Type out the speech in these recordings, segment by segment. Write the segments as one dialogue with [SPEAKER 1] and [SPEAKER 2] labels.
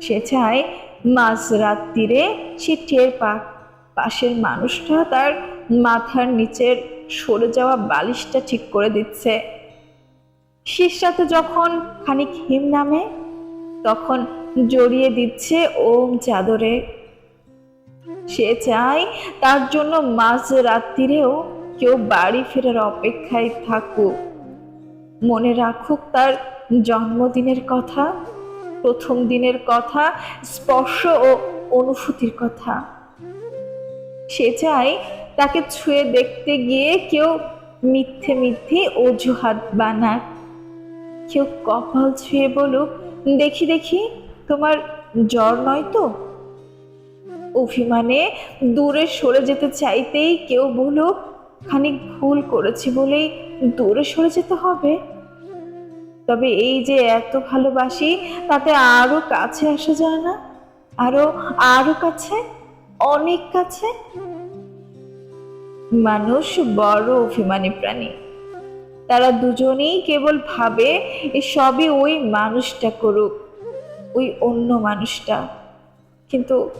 [SPEAKER 1] সে চায় মাঝ রাত্রিরে সে টের পাক। পাশের মানুষটা তার মাথার নিচের সরে যাওয়া বালিশটা ঠিক করে দিচ্ছে। শীর্ষাতে যখন খানিক হিম নামে, তখন জড়িয়ে দিচ্ছে ওম চাদরে। সে চায় তার জন্য মাঝ রাত্রিরেও কেউ বাড়ি ফেরার অপেক্ষায় থাকুক। মনে রাখুক তার জন্মদিনের কথা। প্রথম দিনের কথা, স্পর্শ ও অনুভূতির কথা। সে চায় তাকে ছুঁয়ে দেখতে গিয়ে কেউ মিথ্যে মিথ্যে অজুহাত বানাক। কেউ কপাল ছুঁয়ে বলুক, দেখি দেখি, তোমার জ্বর নয় তো? অভিমানে দূরে সরে যেতে চাইতেই কেউ বলুক, খানিক ভুল করেছি বলেই দূরে সরে যেতে হবে? তবে এই যে এত ভালোবাসি, তাতে আরও কাছে আসা যায় না? আরও আরও কাছে? অনেক কাছে? মানুষ বড় অভিমানী প্রাণী। তারা দুজনেই কেবল ভাবে সবই ওই মানুষটা করুক, ওই অন্য মানুষটা। কিন্তু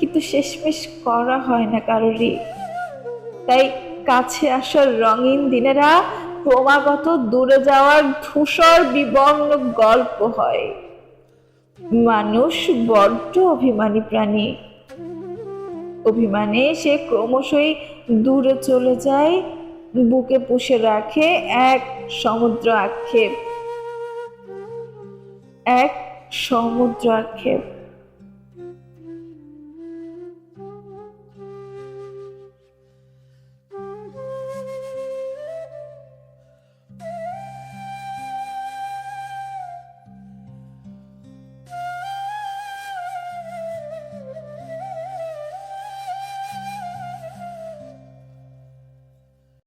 [SPEAKER 1] কিন্তু শেষমেশ করা হয় না কারোরই। তাই কাছে আসার রঙিন দিনেরা ক্রমাগত দূরে যাওয়ার ধূসর বিবর্ণ গল্প হয়। মানুষ বড্ড অভিমানী প্রাণী। অভিমানে সে ক্রমশই দূরে চলে যায়, বুকে পুষে রাখে এক সমুদ্র আক্ষেপ। এক সমুদ্র আক্ষেপ।